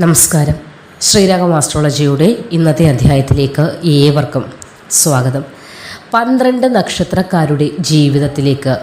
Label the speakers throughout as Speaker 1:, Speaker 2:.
Speaker 1: നമസ്കാരം. ശ്രീരാഗം ആസ്ട്രോളജിയുടെ ഇന്നത്തെ അധ്യായത്തിലേക്ക് ഏവർക്കും സ്വാഗതം. പന്ത്രണ്ട് നക്ഷത്രക്കാരുടെ ജീവിതത്തിലേക്ക്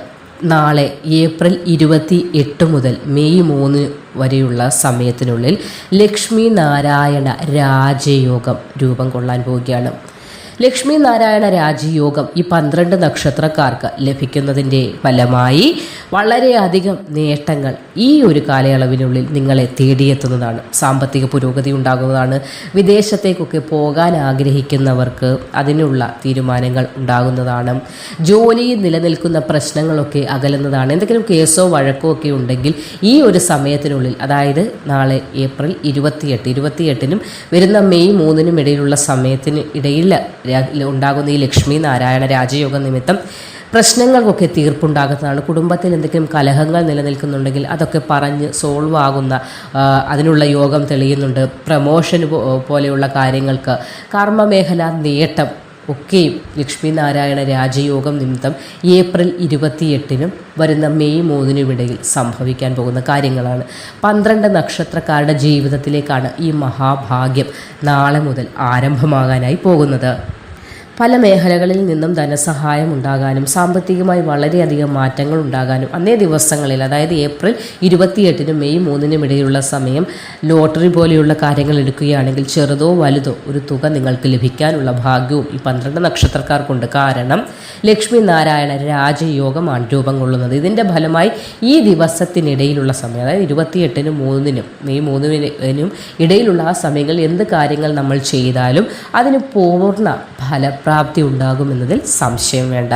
Speaker 1: നാളെ ഏപ്രിൽ ഇരുപത്തി എട്ട് മുതൽ മെയ് മൂന്ന് വരെയുള്ള സമയത്തിനുള്ളിൽ ലക്ഷ്മി നാരായണ രാജയോഗം രൂപം കൊള്ളാൻ പോവുകയാണ്. ലക്ഷ്മി നാരായണ രാജയോഗം ഈ പന്ത്രണ്ട് നക്ഷത്രക്കാർക്ക് ലഭിക്കുന്നതിന്റെ ഫലമായി വളരെയധികം നേട്ടങ്ങൾ ഈ ഒരു കാലയളവിനുള്ളിൽ നിങ്ങളെ തേടിയെത്തുന്നതാണ്. സാമ്പത്തിക പുരോഗതി ഉണ്ടാകുന്നതാണ്. വിദേശത്തേക്കൊക്കെ പോകാൻ ആഗ്രഹിക്കുന്നവർക്ക് അതിനുള്ള തീരുമാനങ്ങൾ ഉണ്ടാകുന്നതാണ്. ജോലിയിൽ നിലനിൽക്കുന്ന പ്രശ്നങ്ങളൊക്കെ അകലുന്നതാണ്. എന്തെങ്കിലും കേസോ വഴക്കോ ഒക്കെ ഉണ്ടെങ്കിൽ ഈ ഒരു സമയത്തിനുള്ളിൽ അതായത് നാളെ ഏപ്രിൽ ഇരുപത്തിയെട്ട് ഇരുപത്തിയെട്ടിനും വരുന്ന മെയ് മൂന്നിനും ഇടയിലുള്ള സമയത്തിന് ഇടയിൽ ഉണ്ടാകുന്ന ഈ ലക്ഷ്മി നാരായണ രാജയോഗ നിമിത്തം പ്രശ്നങ്ങൾക്കൊക്കെ തീർപ്പുണ്ടാകുന്നതാണ്. കുടുംബത്തിൽ എന്തെങ്കിലും കലഹങ്ങൾ നിലനിൽക്കുന്നുണ്ടെങ്കിൽ അതൊക്കെ പറഞ്ഞ് സോൾവ് ആകുന്ന അതിനുള്ള യോഗം തെളിയുന്നുണ്ട്. പ്രമോഷൻ പോലെയുള്ള കാര്യങ്ങൾക്ക് കർമ്മമേഖല നേട്ടം ഒക്കെയും ലക്ഷ്മി നാരായണ രാജയോഗം നിമിത്തം ഏപ്രിൽ ഇരുപത്തിയെട്ടിനും വരുന്ന മെയ് മൂന്നിനും ഇടയിൽ സംഭവിക്കാൻ പോകുന്ന കാര്യങ്ങളാണ്. പന്ത്രണ്ട് നക്ഷത്രക്കാരുടെ ജീവിതത്തിലേക്കാണ് ഈ മഹാഭാഗ്യം നാളെ മുതൽ ആരംഭമാകാനായി പോകുന്നത്. പല മേഖലകളിൽ നിന്നും ധനസഹായം ഉണ്ടാകാനും സാമ്പത്തികമായി വളരെയധികം മാറ്റങ്ങൾ ഉണ്ടാകാനും അന്നേ ദിവസങ്ങളിൽ അതായത് ഏപ്രിൽ ഇരുപത്തിയെട്ടിനും മെയ് മൂന്നിനും ഇടയിലുള്ള സമയം ലോട്ടറി പോലെയുള്ള കാര്യങ്ങൾ എടുക്കുകയാണെങ്കിൽ ചെറുതോ വലുതോ ഒരു തുക നിങ്ങൾക്ക് ലഭിക്കാനുള്ള ഭാഗ്യവും ഈ പന്ത്രണ്ട് നക്ഷത്രക്കാർക്കുണ്ട്. കാരണം ലക്ഷ്മി നാരായണ രാജയോഗമാണ് രൂപം കൊള്ളുന്നത്. ഇതിന്റെ ഫലമായി ഈ ദിവസത്തിനിടയിലുള്ള സമയം അതായത് ഇരുപത്തിയെട്ടിനും മൂന്നിനും മെയ് മൂന്നിനും ഇടയിലുള്ള ആ സമയങ്ങളിൽ എന്ത് കാര്യങ്ങൾ നമ്മൾ ചെയ്താലും അതിന് പൂർണ ഫലപ്രാപ്തി ഉണ്ടാകുമെന്നതിൽ സംശയം വേണ്ട.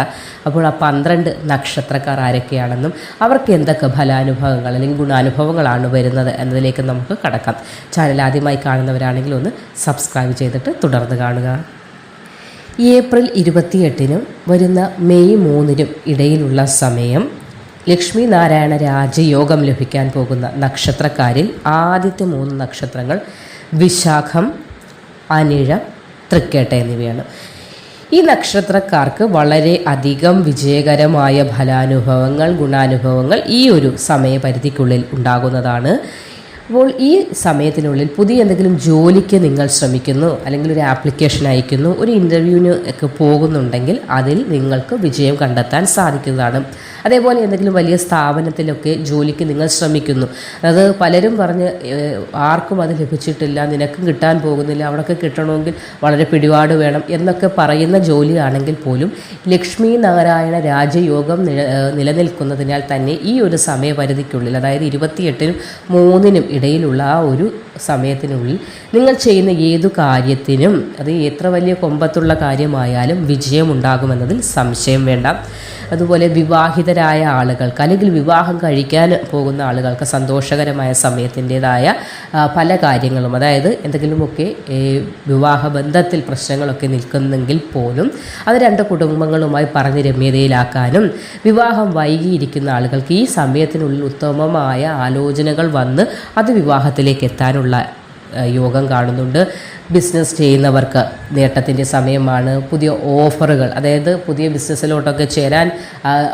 Speaker 1: അപ്പോൾ ആ പന്ത്രണ്ട് നക്ഷത്രക്കാർ ആരൊക്കെയാണെന്നും അവർക്ക് എന്തൊക്കെ ഫലാനുഭവങ്ങൾ അല്ലെങ്കിൽ ഗുണാനുഭവങ്ങളാണ് വരുന്നത് എന്നതിലേക്ക് നമുക്ക് കടക്കാം. ചാനൽ ആദ്യമായി കാണുന്നവരാണെങ്കിൽ ഒന്ന് സബ്സ്ക്രൈബ് ചെയ്തിട്ട് തുടർന്ന് കാണുക. ഏപ്രിൽ ഇരുപത്തിയെട്ടിനും വരുന്ന മെയ് മൂന്നിനും ഇടയിലുള്ള സമയം ലക്ഷ്മി നാരായണ രാജയോഗം ലഭിക്കാൻ പോകുന്ന നക്ഷത്രക്കാരിൽ ആദ്യത്തെ മൂന്ന് നക്ഷത്രങ്ങൾ വിശാഖം അനിഴ തൃക്കേട്ട എന്നിവയാണ്. ഈ നക്ഷത്രക്കാർക്ക് വളരെ അധികം വിജയകരമായ ഫലാനുഭവങ്ങൾ ഗുണാനുഭവങ്ങൾ ഈ ഒരു സമയപരിധിക്കുള്ളിൽ ഉണ്ടാകുന്നതാണ്. അപ്പോൾ ഈ സമയത്തിനുള്ളിൽ പുതിയ എന്തെങ്കിലും ജോലിക്ക് നിങ്ങൾ ശ്രമിക്കുന്നു അല്ലെങ്കിൽ ഒരു ആപ്ലിക്കേഷൻ അയക്കുന്നു ഒരു ഇന്റർവ്യൂവിന് ഒക്കെ പോകുന്നുണ്ടെങ്കിൽ അതിൽ നിങ്ങൾക്ക് വിജയം കണ്ടെത്താൻ സാധിക്കുന്നതാണ്. അതേപോലെ എന്തെങ്കിലും വലിയ സ്ഥാപനത്തിലൊക്കെ ജോലിക്ക് നിങ്ങൾ ശ്രമിക്കുന്നു. അത് പലരും പറഞ്ഞ് ആർക്കും അത് ലഭിച്ചിട്ടില്ല നിനക്കും കിട്ടാൻ പോകുന്നില്ല അവിടെയൊക്കെ കിട്ടണമെങ്കിൽ വളരെ പിടിപാട് വേണം എന്നൊക്കെ പറയുന്ന ജോലിയാണെങ്കിൽ പോലും ലക്ഷ്മി നാരായണ രാജയോഗം നിലനിൽക്കുന്നതിനാൽ തന്നെ ഈ ഒരു സമയപരിധിക്കുള്ളിൽ അതായത് ഇരുപത്തിയെട്ടിനും മൂന്നിനും ഇടയിലുള്ള ആ ഒരു സമയത്തിനുള്ളിൽ നിങ്ങൾ ചെയ്യുന്ന ഏതു കാര്യത്തിനും അത് എത്ര വലിയ കൊമ്പത്തുള്ള കാര്യമായാലും വിജയമുണ്ടാകുമെന്നതിൽ സംശയം വേണ്ട. അതുപോലെ വിവാഹിതരായ ആളുകൾക്ക് അല്ലെങ്കിൽ വിവാഹം കഴിക്കാൻ പോകുന്ന ആളുകൾക്ക് സന്തോഷകരമായ സമയത്തിന്റെതായ പല കാര്യങ്ങളും അതായത് എന്തെങ്കിലുമൊക്കെ വിവാഹ ബന്ധത്തിൽ പ്രശ്നങ്ങളൊക്കെ നിൽക്കുന്നെങ്കിൽ പോലും അത് രണ്ട് കുടുംബങ്ങളുമായി പറഞ്ഞ് രമ്യതയിലാക്കാനും വിവാഹം വൈകിയിരിക്കുന്ന ആളുകൾക്ക് ഈ സമയത്തിനുള്ളിൽ ഉത്തമമായ ആലോചനകൾ വന്ന് അത് വിവാഹത്തിലേക്ക് എത്താനുള്ള ആ, യോഗം കാണുന്നുണ്ട്. ബിസിനസ് ചെയ്യുന്നവർക്ക് നേട്ടത്തിന്റെ സമയമാണ്. പുതിയ ഓഫറുകൾ അതായത് പുതിയ ബിസിനസ്സിലോട്ടൊക്കെ ചേരാൻ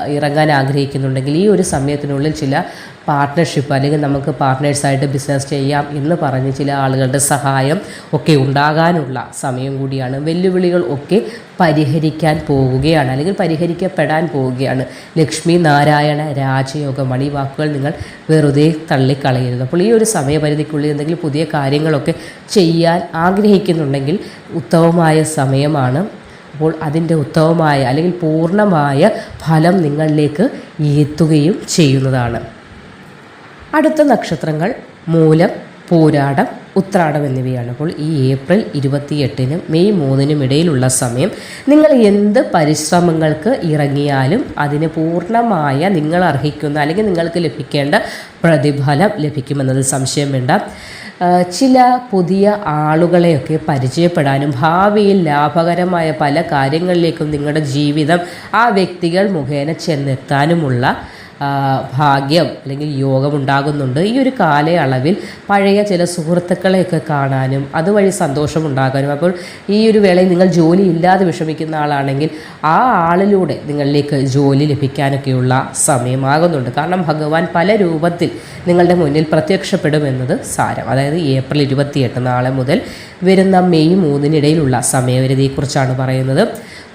Speaker 1: ഇറങ്ങാൻ ആഗ്രഹിക്കുന്നുണ്ടെങ്കിൽ ഈ ഒരു സമയത്തിനുള്ളിൽ ചില പാർട്ട്ണർഷിപ്പ് അല്ലെങ്കിൽ നമുക്ക് പാർട്ട്നേഴ്സായിട്ട് ബിസിനസ് ചെയ്യാം എന്ന് പറഞ്ഞ് ചില ആളുകളുടെ സഹായം ഒക്കെ ഉണ്ടാകാനുള്ള സമയം കൂടിയാണ്. വെല്ലുവിളികൾ ഒക്കെ പരിഹരിക്കാൻ പോവുകയാണ് അല്ലെങ്കിൽ പരിഹരിക്കപ്പെടാൻ പോവുകയാണ്. ലക്ഷ്മി നാരായണ രാജയോഗമാണ് ഈ വാക്കുകൾ നിങ്ങൾ വെറുതെ തള്ളിക്കളയരുത്. അപ്പോൾ ഈ ഒരു സമയപരിധിക്കുള്ളിൽ എന്തെങ്കിലും പുതിയ കാര്യങ്ങളൊക്കെ ചെയ്യാൻ ആഗ്രഹിക്കുന്നുണ്ടെങ്കിൽ ഉത്തമമായ സമയമാണ്. അപ്പോൾ അതിന്റെ ഉത്തമമായ അല്ലെങ്കിൽ പൂർണമായ ഫലം നിങ്ങളിലേക്ക് എത്തുകയും ചെയ്യുന്നതാണ്. അടുത്ത നക്ഷത്രങ്ങൾ മൂലം പൂരാടം ഉത്രാടം എന്നിവയാണ്. അപ്പോൾ ഈ ഏപ്രിൽ ഇരുപത്തിയെട്ടിനും മെയ് മൂന്നിനും ഇടയിലുള്ള സമയം നിങ്ങൾ എന്ത് പരിശ്രമങ്ങൾക്ക് ഇറങ്ങിയാലും അതിന് പൂർണമായ നിങ്ങൾ അർഹിക്കുന്ന അല്ലെങ്കിൽ നിങ്ങൾക്ക് ലഭിക്കേണ്ട പ്രതിഫലം ലഭിക്കുമെന്നത് സംശയം വേണ്ട. ചില പുതിയ ആളുകളെയൊക്കെ പരിചയപ്പെടാനും ഭാവിയിൽ ലാഭകരമായ പല കാര്യങ്ങളിലേക്കും നിങ്ങളുടെ ജീവിതം ആ വ്യക്തികൾ മുഖേന ചെന്നെത്താനുമുള്ള ഭാഗ്യം അല്ലെങ്കിൽ യോഗം ഉണ്ടാകുന്നുണ്ട് ഈ ഒരു കാലയളവിൽ പഴയ ചില സുഹൃത്തുക്കളെയൊക്കെ കാണാനും അതുവഴി സന്തോഷമുണ്ടാകാനും അപ്പോൾ ഈ ഒരു വേളയിൽ നിങ്ങൾ ജോലി ഇല്ലാതെ വിഷമിക്കുന്ന ആളാണെങ്കിൽ ആ ആളിലൂടെ നിങ്ങളിലേക്ക് ജോലി ലഭിക്കാനൊക്കെയുള്ള സമയമാകുന്നുണ്ട്. കാരണം ഭഗവാൻ പല രൂപത്തിൽ നിങ്ങളുടെ മുന്നിൽ പ്രത്യക്ഷപ്പെടുമെന്നത് സാരം. അതായത് ഏപ്രിൽ ഇരുപത്തിയെട്ട് നാളെ മുതൽ വരുന്ന മെയ് മൂന്നിനിടയിലുള്ള സമയപരിധിയെക്കുറിച്ചാണ് പറയുന്നത്.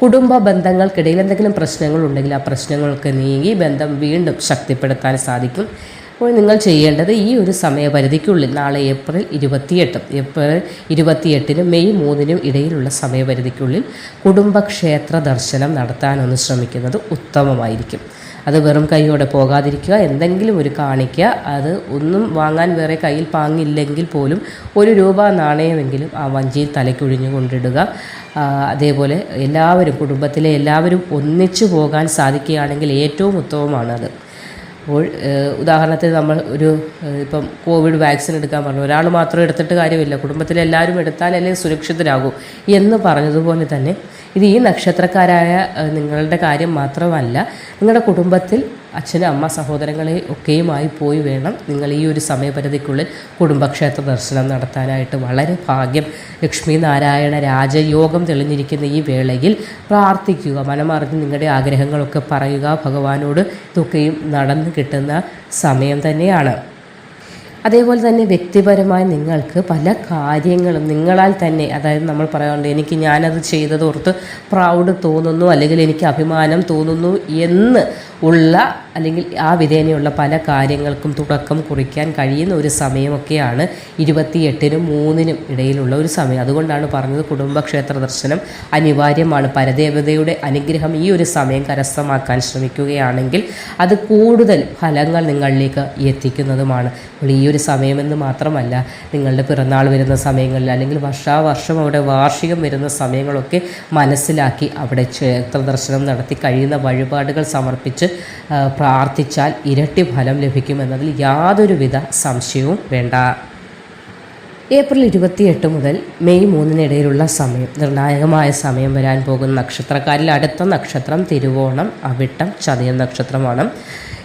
Speaker 1: കുടുംബ ബന്ധങ്ങൾക്കിടയിൽ എന്തെങ്കിലും പ്രശ്നങ്ങൾ ഉണ്ടെങ്കിൽ ആ പ്രശ്നങ്ങൾക്ക് നീങ്ങി ബന്ധം വീണ്ടും ശക്തിപ്പെടുത്താൻ സാധിക്കും. അപ്പോൾ നിങ്ങൾ ചെയ്യേണ്ടത് ഈ ഒരു സമയപരിധിക്കുള്ളിൽ നാളെ ഏപ്രിൽ ഇരുപത്തിയെട്ടും ഏപ്രിൽ ഇരുപത്തിയെട്ടിനും മെയ് മൂന്നിനും ഇടയിലുള്ള സമയപരിധിക്കുള്ളിൽ കുടുംബക്ഷേത്ര ദർശനം നടത്താനൊന്ന് ശ്രമിക്കുന്നത് ഉത്തമമായിരിക്കും. അത് വെറും കൈയോടെ പോകാതിരിക്കുക. എന്തെങ്കിലും ഒരു കാണിക്കുക. അത് ഒന്നും വാങ്ങാൻ വേറെ കയ്യിൽ പാങ്ങില്ലെങ്കിൽ പോലും ഒരു രൂപ നാണയമെങ്കിലും ആ വഞ്ചിയിൽ തലയ്ക്കൊഴിഞ്ഞു കൊണ്ടിടുക. അതേപോലെ എല്ലാവരും കുടുംബത്തിലെ എല്ലാവരും ഒന്നിച്ചു പോകാൻ സാധിക്കുകയാണെങ്കിൽ ഏറ്റവും ഉത്തമമാണത്. അപ്പോൾ ഉദാഹരണത്തിന് നമ്മൾ ഒരു ഇപ്പം കോവിഡ് വാക്സിൻ എടുക്കാൻ പറഞ്ഞു. ഒരാൾ മാത്രം എടുത്തിട്ട് കാര്യമില്ല. കുടുംബത്തിലെ എല്ലാവരും എടുത്താലല്ലേ സുരക്ഷിതരാകൂ എന്ന് പറഞ്ഞതുപോലെ തന്നെ ഇത് ഈ നക്ഷത്രക്കാരായ നിങ്ങളുടെ കാര്യം മാത്രമല്ല നിങ്ങളുടെ കുടുംബത്തിൽ അച്ഛനും അമ്മ സഹോദരങ്ങളെ ഒക്കെയുമായി പോയി വേണം നിങ്ങൾ ഈ ഒരു സമയപരിധിക്കുള്ളിൽ കുടുംബക്ഷേത്ര ദർശനം നടത്താനായിട്ട്. വളരെ ഭാഗ്യം. ലക്ഷ്മി നാരായണ രാജയോഗം തെളിഞ്ഞിരിക്കുന്ന ഈ വേളയിൽ പ്രാർത്ഥിക്കുക മനമറിഞ്ഞ് നിങ്ങളുടെ ആഗ്രഹങ്ങളൊക്കെ പറയുക ഭഗവാനോട് ഇതൊക്കെയും നടന്നു കിട്ടുന്ന സമയം തന്നെയാണ്. അതേപോലെ തന്നെ വ്യക്തിപരമായി നിങ്ങൾക്ക് പല കാര്യങ്ങളും നിങ്ങളാൽ തന്നെ അതായത് നമ്മൾ പറയാറുണ്ട് എനിക്ക് ഞാനത് ചെയ്തത് ഓർത്ത് പ്രൗഡ് തോന്നുന്നു അല്ലെങ്കിൽ എനിക്ക് അഭിമാനം തോന്നുന്നു എന്ന് ഉള്ള അല്ലെങ്കിൽ ആ വിധേനയുള്ള പല കാര്യങ്ങൾക്കും തുടക്കം കുറിക്കാൻ കഴിയുന്ന ഒരു സമയമൊക്കെയാണ് ഇരുപത്തിയെട്ടിനും മൂന്നിനും ഇടയിലുള്ള ഒരു സമയം. അതുകൊണ്ടാണ് പറഞ്ഞത് കുടുംബക്ഷേത്ര ദർശനം അനിവാര്യമാണ്. പരദേവതയുടെ അനുഗ്രഹം ഈ ഒരു സമയം കരസ്ഥമാക്കാൻ ശ്രമിക്കുകയാണെങ്കിൽ അത് കൂടുതൽ ഫലങ്ങൾ നിങ്ങളിലേക്ക് എത്തിക്കുന്നതുമാണ്. അപ്പോൾ ഈ ഒരു സമയമെന്ന് മാത്രമല്ല നിങ്ങളുടെ പിറന്നാൾ വരുന്ന സമയങ്ങളിൽ അല്ലെങ്കിൽ വർഷാവർഷം അവിടെ വാർഷികം വരുന്ന സമയങ്ങളൊക്കെ മനസ്സിലാക്കി അവിടെ ക്ഷേത്ര ദർശനം നടത്തി കഴിയുന്ന വഴിപാടുകൾ സമർപ്പിച്ച് പ്രാർത്ഥിച്ചാൽ ഇരട്ടി ഫലം ലഭിക്കുമെന്നതിൽ യാതൊരുവിധ സംശയവും വേണ്ട. ഏപ്രിൽ ഇരുപത്തിയെട്ട് മുതൽ മെയ് മൂന്നിനിടയിലുള്ള സമയം നിർണായകമായ സമയം വരാൻ പോകുന്ന നക്ഷത്രക്കാരിൽ അടുത്ത നക്ഷത്രം തിരുവോണം അവിട്ടം ചതയം നക്ഷത്രമാണ്.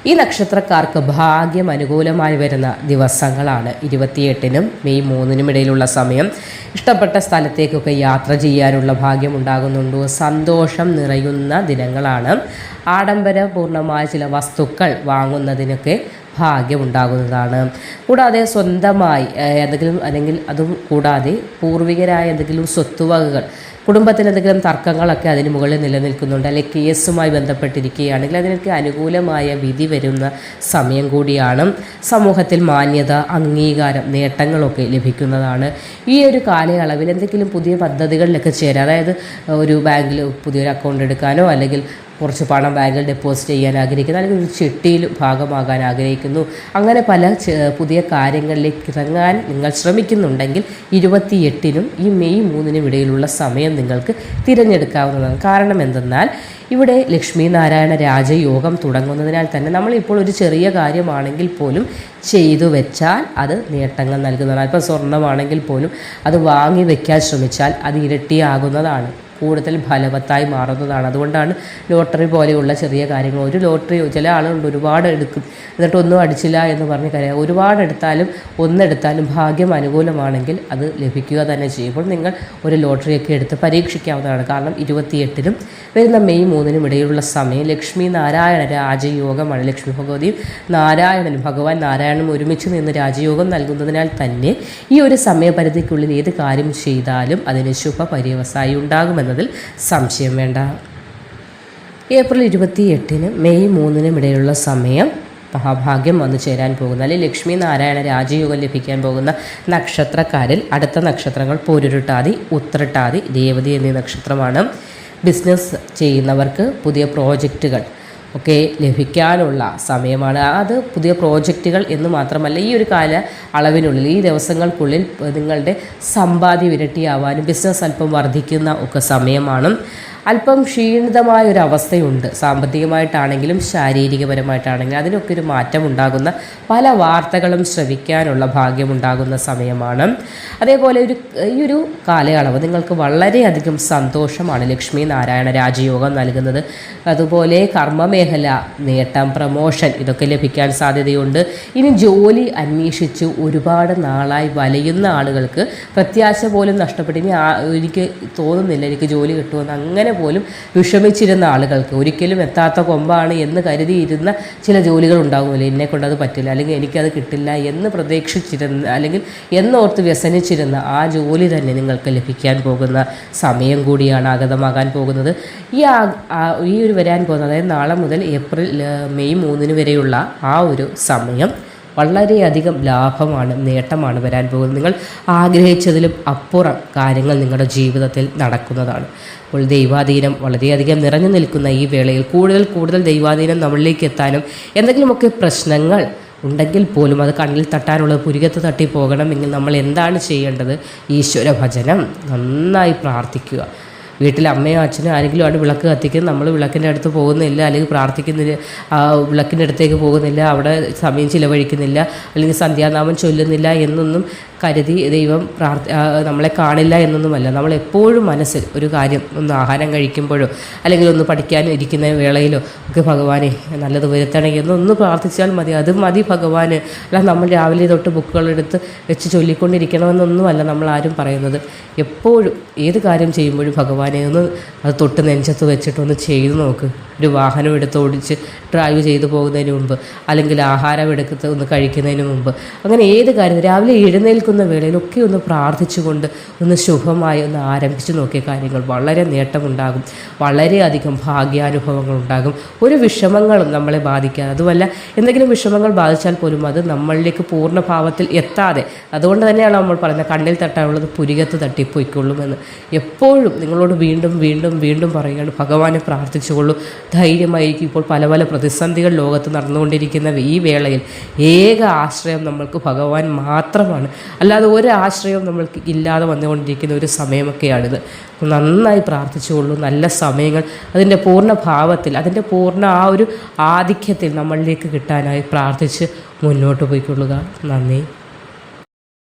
Speaker 1: ഈ നക്ഷത്രക്കാർക്ക് ഭാഗ്യം അനുകൂലമായി വരുന്ന ദിവസങ്ങളാണ്. ഇരുപത്തിയെട്ടിനും മെയ് മൂന്നിനും ഇടയിലുള്ള സമയം. ഇഷ്ടപ്പെട്ട സ്ഥലത്തേക്കൊക്കെ യാത്ര ചെയ്യാനുള്ള ഭാഗ്യം ഉണ്ടാകുന്നുണ്ട്? സന്തോഷം നിറയുന്ന ദിനങ്ങളാണ്. ആഡംബരപൂർണമായ ചില വസ്തുക്കൾ വാങ്ങുന്നതിനൊക്കെ ഭാഗ്യമുണ്ടാകുന്നതാണ് കൂടാതെ സ്വന്തമായി ഏതെങ്കിലും അല്ലെങ്കിൽ അതും കൂടാതെ പൂർവികരായ എന്തെങ്കിലും സ്വത്തുവകകൾ കുടുംബത്തിൽ എന്തെങ്കിലും തർക്കങ്ങളൊക്കെ അതിന് മുകളിൽ നിലനിൽക്കുന്നുണ്ട്. അല്ലെങ്കിൽ കേസുമായി ബന്ധപ്പെട്ടിരിക്കുകയാണെങ്കിൽ അതിനൊക്കെ അനുകൂലമായ വിധി വരുന്ന സമയം കൂടിയാണ് സമൂഹത്തിൽ മാന്യത അംഗീകാരം നേട്ടങ്ങളൊക്കെ ലഭിക്കുന്നതാണ്. ഈ ഒരു കാലയളവിൽ എന്തെങ്കിലും പുതിയ പദ്ധതികളിലൊക്കെ ചേരാൻ അതായത് ഒരു ബാങ്കിൽ പുതിയൊരു അക്കൗണ്ട് എടുക്കാനോ അല്ലെങ്കിൽ കുറച്ച് പണം ബാങ്കിൽ ഡെപ്പോസിറ്റ് ചെയ്യാൻ ആഗ്രഹിക്കുന്നു. അല്ലെങ്കിൽ ഒരു ചിട്ടിയിൽ ഭാഗമാകാൻ ആഗ്രഹിക്കുന്നു. അങ്ങനെ പല പുതിയ കാര്യങ്ങളിലേക്ക് ഇറങ്ങാൻ നിങ്ങൾ ശ്രമിക്കുന്നുണ്ടെങ്കിൽ ഇരുപത്തിയെട്ടിനും ഈ മെയ് മൂന്നിനും ഇടയിലുള്ള സമയം നിങ്ങൾക്ക് തിരഞ്ഞെടുക്കാവുന്നതാണ്. കാരണം എന്തെന്നാൽ ഇവിടെ ലക്ഷ്മി നാരായണ രാജയോഗം തുടങ്ങുന്നതിനാൽ തന്നെ നമ്മളിപ്പോൾ ഒരു ചെറിയ കാര്യമാണെങ്കിൽ പോലും ചെയ്തു വെച്ചാൽ അത് നേട്ടങ്ങൾ നൽകുന്നതാണ്. ഇപ്പം സ്വർണമാണെങ്കിൽ പോലും അത് വാങ്ങി വയ്ക്കാൻ ശ്രമിച്ചാൽ അത് ഇരട്ടിയാകുന്നതാണ്. കൂടുതൽ ഫലവത്തായി മാറുന്നതാണ്. അതുകൊണ്ടാണ് ലോട്ടറി പോലെയുള്ള ചെറിയ കാര്യങ്ങൾ. ഒരു ലോട്ടറി ചില ആളുകളുണ്ട് ഒരുപാട് എടുക്കും. എന്നിട്ട് ഒന്നും അടിച്ചില്ല എന്ന് പറഞ്ഞ് കരയാം. ഒരുപാട് എടുത്താലും ഒന്നെടുത്താലും ഭാഗ്യം അനുകൂലമാണെങ്കിൽ അത് ലഭിക്കുക തന്നെ ചെയ്യും. അപ്പോൾ നിങ്ങൾ ഒരു ലോട്ടറിയൊക്കെ എടുത്ത് പരീക്ഷിക്കാവുന്നതാണ്. കാരണം ഇരുപത്തിയെട്ടിനും വരുന്ന മെയ് മൂന്നിനും ഇടയിലുള്ള സമയം ലക്ഷ്മി നാരായണ രാജയോഗമാണ്. ലക്ഷ്മി ഭഗവതിയും നാരായണനും ഭഗവാൻ നാരായണനും ഒരുമിച്ച് നിന്ന് രാജയോഗം നൽകുന്നതിനാൽ തന്നെ ഈ ഒരു സമയപരിധിക്കുള്ളിൽ ഏത് കാര്യം ചെയ്താലും അതിന് ശുഭ പര്യവസായി ഉണ്ടാകുമെന്നതിൽ സംശയം വേണ്ട. ഏപ്രിൽ ഇരുപത്തി എട്ടിന് മെയ് മൂന്നിനും ഇടയിലുള്ള സമയം മഹാഭാഗ്യം വന്നു ചേരാൻ പോകുന്ന. അല്ലെങ്കിൽ ലക്ഷ്മി നാരായണ രാജയോഗം ലഭിക്കാൻ പോകുന്ന നക്ഷത്രക്കാരിൽ അടുത്ത നക്ഷത്രങ്ങൾ പോരുരുട്ടാതി ഉത്രട്ടാതി രേവതി എന്നീ നക്ഷത്രമാണ്. ബിസിനസ് ചെയ്യുന്നവർക്ക് പുതിയ പ്രോജക്റ്റുകൾ ഒക്കെ ലഭിക്കാനുള്ള സമയമാണ്. അത് പുതിയ പ്രോജക്റ്റുകൾ എന്ന് മാത്രമല്ല ഈ ഒരു കാല അളവിനുള്ളിൽ ഈ ദിവസങ്ങൾക്കുള്ളിൽ നിങ്ങളുടെ സമ്പാദ്യം ഇരട്ടിയാവാനും ബിസിനസ് അല്പം വർദ്ധിക്കുന്ന ഒക്കെ സമയമാണ്. അല്പം ക്ഷീണിതമായ ഒരു അവസ്ഥയുണ്ട് സാമ്പത്തികമായിട്ടാണെങ്കിലും ശാരീരികപരമായിട്ടാണെങ്കിലും അതിനൊക്കെ ഒരു മാറ്റം ഉണ്ടാകുന്ന പല വാർത്തകളും ശ്രവിക്കാനുള്ള ഭാഗ്യമുണ്ടാകുന്ന സമയമാണ്. അതേപോലെ ഒരു ഈ ഒരു കാലയളവ് നിങ്ങൾക്ക് വളരെയധികം സന്തോഷമാണ് ലക്ഷ്മി നാരായണ രാജയോഗം നൽകുന്നത്. അതുപോലെ കർമ്മമേഖല നേട്ടം പ്രമോഷൻ ഇതൊക്കെ ലഭിക്കാൻ സാധ്യതയുണ്ട്. ഇനി ജോലി അന്വേഷിച്ച് ഒരുപാട് നാളായി വലയുന്ന ആളുകൾക്ക് പ്രത്യാശ പോലും നഷ്ടപ്പെട്ട് ഇനി എനിക്ക് തോന്നുന്നില്ല എനിക്ക് ജോലി കിട്ടുമെന്ന്. അങ്ങനെ പോലും വിഷമിച്ചിരുന്ന ആളുകൾക്ക് ഒരിക്കലും എത്താത്ത കൊമ്പാണ് എന്ന് കരുതിയിരുന്ന ചില ജോലികൾ ഉണ്ടാകുമല്ലോ. എന്നെ കൊണ്ടത് പറ്റില്ല അല്ലെങ്കിൽ എനിക്കത് കിട്ടില്ല എന്ന് പ്രതീക്ഷിച്ചിരുന്ന അല്ലെങ്കിൽ എന്നോർത്ത് വ്യസനിച്ചിരുന്ന ആ ജോലി തന്നെ നിങ്ങൾക്ക് ലഭിക്കാൻ പോകുന്ന സമയം കൂടിയാണ് ആഗതമാകാൻ പോകുന്നത്. ഈ ഈ ഒരു വരാൻ പോകുന്നത് അതായത് നാളെ മുതൽ ഏപ്രിൽ മെയ് മൂന്നിന് വരെയുള്ള ആ ഒരു സമയം വളരെയധികം ലാഭമാണ് നേട്ടമാണ് വരാൻ പോകുന്നത്. നിങ്ങൾ ആഗ്രഹിച്ചതിലും അപ്പുറം കാര്യങ്ങൾ നിങ്ങളുടെ ജീവിതത്തിൽ നടക്കുന്നതാണ്. അപ്പോൾ ദൈവാധീനം വളരെയധികം നിറഞ്ഞു നിൽക്കുന്ന ഈ വേളയിൽ കൂടുതൽ കൂടുതൽ ദൈവാധീനം നമ്മളിലേക്ക് എത്താനും എന്തെങ്കിലുമൊക്കെ പ്രശ്നങ്ങൾ ഉണ്ടെങ്കിൽ പോലും അത് കണ്ണിൽ തട്ടാനുള്ളത് പുരികത്ത് തട്ടി പോകണമെങ്കിൽ നമ്മൾ എന്താണ് ചെയ്യേണ്ടത്? ഈശ്വര ഭജനം നന്നായി പ്രാർത്ഥിക്കുക. വീട്ടിൽ അമ്മയോ അച്ഛനോ ആരെങ്കിലും ആണ് വിളക്ക് കത്തിക്കുന്നത് നമ്മൾ വിളക്കിന്റെ അടുത്ത് പോകുന്നില്ല അല്ലെങ്കിൽ പ്രാർത്ഥിക്കുന്നില്ല വിളക്കിന്റെ അടുത്തേക്ക് പോകുന്നില്ല അവിടെ സമയം ചിലവഴിക്കുന്നില്ല അല്ലെങ്കിൽ സന്ധ്യാനാമം ചൊല്ലുന്നില്ല എന്നൊന്നും കരുതി ദൈവം പ്രാർത്ഥ നമ്മളെ കാണില്ല എന്നൊന്നുമല്ല. നമ്മൾ എപ്പോഴും മനസ്സിൽ ഒരു കാര്യം ഒന്ന് ആഹാരം കഴിക്കുമ്പോഴോ അല്ലെങ്കിൽ ഒന്ന് പഠിക്കാൻ ഇരിക്കുന്ന വേളയിലോ ഒക്കെ ഭഗവാനെ നല്ലത് വരുത്തണേ എന്നൊന്ന് പ്രാർത്ഥിച്ചാൽ മതി. അത് മതി ഭഗവാന്. അല്ല നമ്മൾ രാവിലെ തൊട്ട് ബുക്കുകളെടുത്ത് വെച്ച് ചൊല്ലിക്കൊണ്ടിരിക്കണമെന്നൊന്നുമല്ല നമ്മൾ ആരും പറയുന്നത്. എപ്പോഴും ഏത് കാര്യം ചെയ്യുമ്പോഴും ഒന്ന് അത് തൊട്ട് നെഞ്ചത്ത് വെച്ചിട്ടൊന്ന് ചെയ്തു നോക്ക്. ഒരു വാഹനം എടുത്ത് ഓടിച്ച് ഡ്രൈവ് ചെയ്തു പോകുന്നതിന് മുമ്പ് അല്ലെങ്കിൽ ആഹാരം എടുത്ത് ഒന്ന് കഴിക്കുന്നതിന് മുമ്പ് അങ്ങനെ ഏത് കാര്യം രാവിലെ എഴുന്നേൽക്കുന്ന വേളയിലൊക്കെ ഒന്ന് പ്രാർത്ഥിച്ചുകൊണ്ട് ഒന്ന് ശുഭമായി ഒന്ന് ആരംഭിച്ചു നോക്കിയ കാര്യങ്ങൾ വളരെ നേട്ടമുണ്ടാകും. വളരെയധികം ഭാഗ്യാനുഭവങ്ങൾ ഉണ്ടാകും. ഒരു വിഷമങ്ങളും നമ്മളെ ബാധിക്കാതെ അതുമല്ല എന്തെങ്കിലും വിഷമങ്ങൾ ബാധിച്ചാൽ പോലും അത് നമ്മളിലേക്ക് പൂർണഭാവത്തിൽ എത്താതെ അതുകൊണ്ട് തന്നെയാണ് നമ്മൾ പറയുന്നത് കണ്ണിൽ തട്ടാനുള്ളത് പുരികത്ത് തട്ടിപ്പോയിക്കൊള്ളുമെന്ന്. എപ്പോഴും നിങ്ങളോട് വീണ്ടും വീണ്ടും വീണ്ടും പറയുകയാണ് ഭഗവാനെ പ്രാർത്ഥിച്ചുകൊള്ളൂ ധൈര്യമായിരിക്കും ഇപ്പോൾ പല പല പ്രതിസന്ധികൾ ലോകത്ത് നടന്നുകൊണ്ടിരിക്കുന്ന ഈ വേളയിൽ ഏക ആശ്രയം നമ്മൾക്ക് ഭഗവാൻ മാത്രമാണ്. അല്ലാതെ ഒരു ആശ്രയവും നമ്മൾക്ക് ഇല്ലാതെ വന്നുകൊണ്ടിരിക്കുന്ന ഒരു സമയമൊക്കെയാണിത്. നന്നായി പ്രാർത്ഥിച്ചുകൊള്ളൂ. നല്ല സമയങ്ങൾ. അതിന്റെ പൂർണ ഭാവത്തിൽ അതിന്റെ പൂർണ ആ ഒരു ആധിക്യത്തിൽ നമ്മളിലേക്ക് കിട്ടാനായി പ്രാർത്ഥിച്ച് മുന്നോട്ട് പോയിക്കൊള്ളുക. നന്ദി.